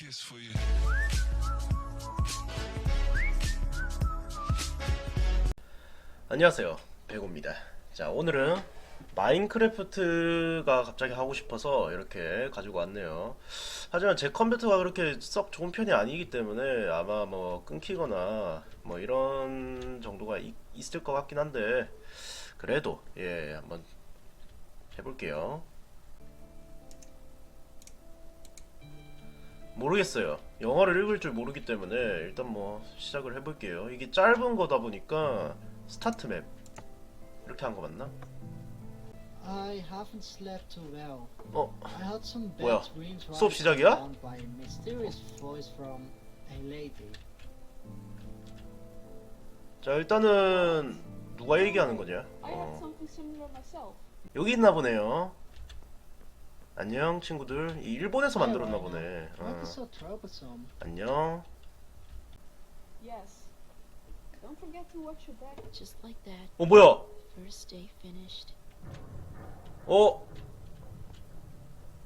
kiss for you. 안녕하세요. 배고입니다. 자 오늘은 마인크래프트가 갑자기 하고 싶어서 이렇게 가지고 왔네요. 하지만 제 컴퓨터가 그렇게 썩 좋은 편이 아니기 때문에 아마 뭐 끊기거나 뭐 이런 정도가 있, 있을 것 같긴 한데 그래도 예 한번 해볼게요 모르겠어요 영어를 읽을 줄 모르기 때문에 일단 뭐 시작을 해볼게요 이게 짧은 거다 보니까 스타트 맵 이렇게 한 거 맞나? I haven't slept too well. 어 I had some bad 뭐야? dreams 수업 시작이야? by a mysterious voice from a lady. 자 일단은 누가 얘기하는 거냐? I had 어, something similar myself. 여기 있나 보네요. 안녕 친구들. 이 일본에서 만들었나. 보네. 어, so troublesome? 안녕. Yes. Don't forget to watch your back. Just like that, 어 뭐야? first day finished. 어?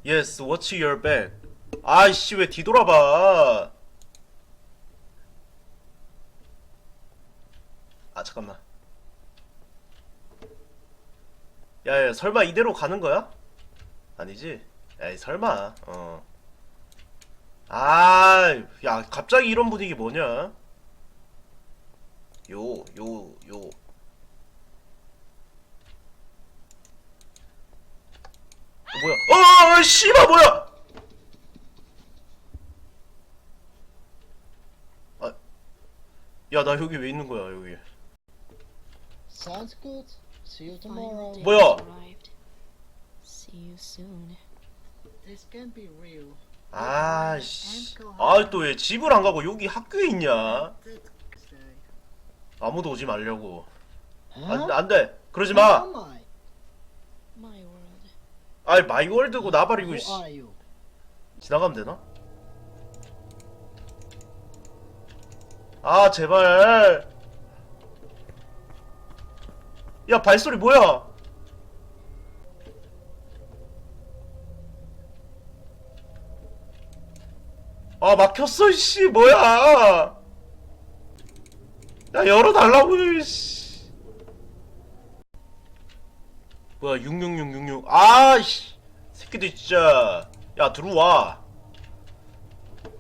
Yes, watch your back. 아이씨 왜 뒤돌아봐? 아 잠깐만. 야야 설마 이대로 가는 거야? 아니지? 에이 설마. 어. 아, 야 갑자기 이런 분위기 뭐냐? 요, 요, 요. 어, 뭐야? 어, 어, 씨발 뭐야? 아, 야, 나 여기 왜 있는 거야, 여기? Sounds good. See you tomorrow. 뭐야? See you soon. 아, 씨. 아, 또 왜 집을 안 가고 여기 학교에 있냐? 아무도 오지 말려고. Huh? 안, 안 돼. 그러지 마. 아이, 마이월드고 나발이고, 씨. 지나가면 되나? 아, 제발. 야, 발소리 뭐야? 아, 막혔어, 씨, 뭐야? 야, 열어달라고, 씨. 뭐야, 66666. 아, 씨. 새끼들 진짜. 야, 들어와.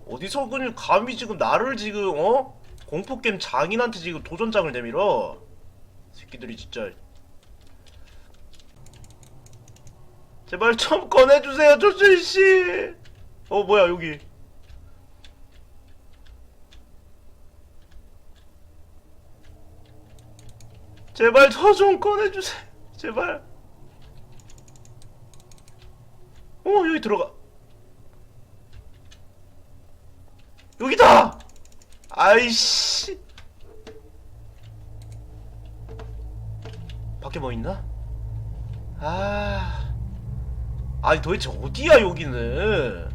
어디서 그냥 감히 지금 나를 지금, 어? 공포게임 장인한테 지금 도전장을 내밀어. 새끼들이 진짜. 제발 좀 꺼내주세요, 조준 씨. 어, 뭐야, 여기. 제발 저 좀 꺼내주세요. 제발. 어, 여기 들어가. 여기다! 아이씨. 밖에 뭐 있나? 아. 아니 도대체 어디야 여기는?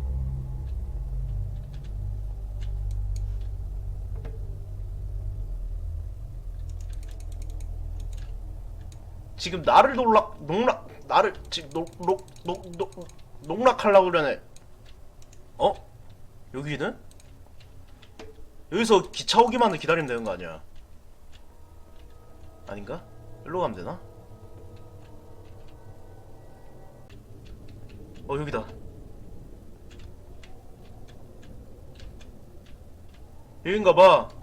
지금 나를 놀락 농락 나를 지금 녹녹녹녹 농락하려고 그러네. 어? 여기는? 여기서 기차 오기만을 기다리면 되는 거 아니야? 아닌가? 일로 가면 되나? 어 여기다 여긴가봐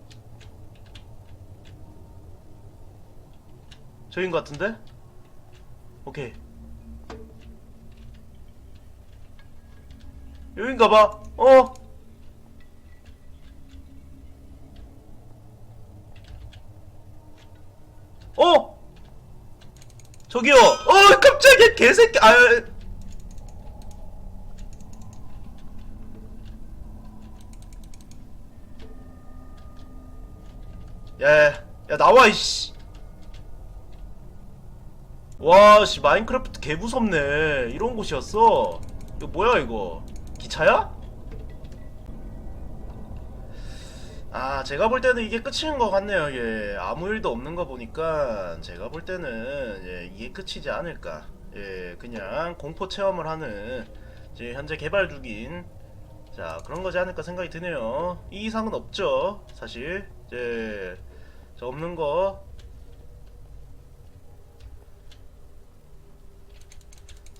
저긴 것 같은데? 오케이 여긴가봐 어? 어? 저기요. 어, 깜짝이야, 개새끼. 아. 야, 야, 야, 나와, 이씨. 와, 씨, 마인크래프트 개 무섭네. 이런 곳이었어. 이거 뭐야, 이거? 기차야? 아, 제가 볼 때는 이게 끝인 것 같네요. 예, 아무 일도 없는 거 보니까 제가 볼 때는 예, 이게 끝이지 않을까. 예, 그냥 공포 체험을 하는 이제 현재 개발 중인 자 그런 거지 않을까 생각이 드네요 이 이상은 없죠 사실 이제 저 없는 거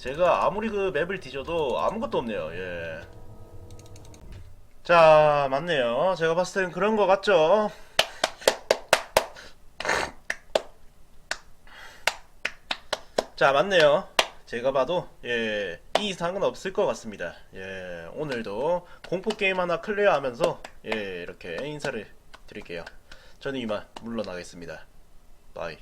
제가 아무리 그 맵을 뒤져도 아무것도 없네요. 예. 자 맞네요. 제가 봤을 땐 그런 거 같죠? 자 맞네요. 제가 봐도 예, 이 이상은 없을 것 같습니다. 예, 오늘도 공포 게임 하나 클리어하면서 예, 이렇게 인사를 드릴게요. 저는 이만 물러나겠습니다. 바이